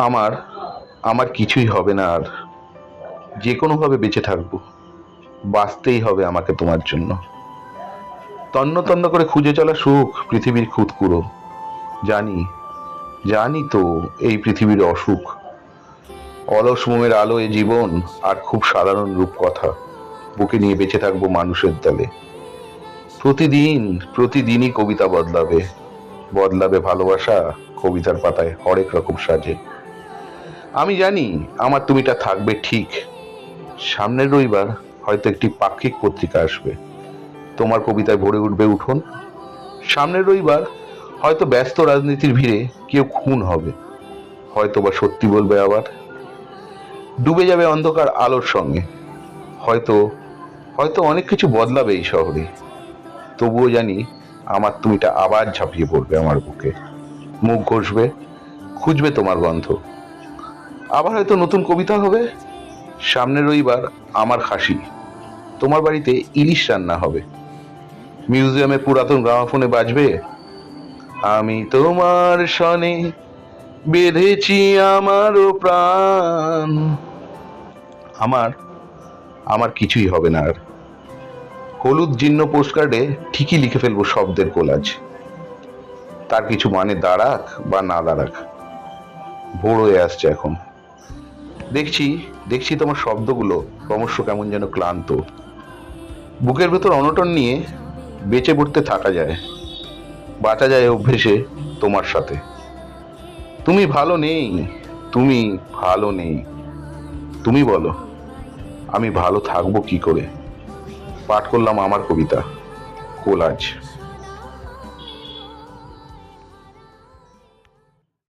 আমার আমার কিছুই হবে না আর। যে কোনোভাবে বেঁচে থাকব, বাঁচতেই হবে আমাকে তোমার জন্য। তন্ন তন্ন করে খুঁজে চলা সুখ পৃথিবীর খুঁতকুড়ো জানি জানি তো এই পৃথিবীর অসুখ। অলস মোমের আলো এ জীবন আর খুব সাধারণ রূপকথা। বুকে নিয়ে বেঁচে থাকব মানুষের দলে প্রতিদিন, প্রতিদিনই কবিতা বদলাবে। বদলাবে ভালোবাসা কবিতার পাতায় হরেক রকম সাজে। আমি জানি আমার তুমিটা থাকবে ঠিক। সামনের রবিবার হয়তো একটি পাক্ষিক পত্রিকা আসবে। তোমার কবিতায় ভরে উঠবে উঠোন। সামনের রবিবার হয়তো ব্যস্ত রাজনীতির ভিড়ে কেউ খুন হবে। হয়তো বা সত্যি বলবে আবার। ডুবে যাবে অন্ধকার আলোর সঙ্গে। হয়তো হয়তো অনেক কিছু বদলাবে এই শহরে। তবুও জানি আমার তুমিটা আবার ঝাঁপিয়ে পড়বে আমার বুকে। মুখ ঘষবে, খুঁজবে তোমার গন্ধ। আবার হয়তো নতুন কবিতা হবে। সামনের রবিবার আমার খাসি। তোমার বাড়িতে ইলিশ রান্না হবে। মিউজিয়ামে পুরাতন গ্রামাফোনে বাজবে। আমি তোমার সনে বেঁধেছি আমারও প্রাণ। আমার আমার কিছুই হবে না আর। হলুদ জীর্ণ পোস্টকার্ডে ঠিকই লিখে ফেলব শব্দের কোলাজ। তার কিছু মানে দাঁড়াক বা না দাঁড়াক। ভোর হয়ে আসছে এখন। দেখছি দেখছি তোমার শব্দগুলো ক্রমশ কেমন যেন ক্লান্ত। বুকের ভেতর অনটন নিয়ে বেঁচে পড়তে থাকা যায়। বাঁচা যায় অভ্যেসে তোমার সাথে। তুমি ভালো নেই, তুমি ভালো নেই। তুমি বলো, আমি ভালো থাকব কি করে? পাঠ করলাম আমার কবিতা, কোলাজ।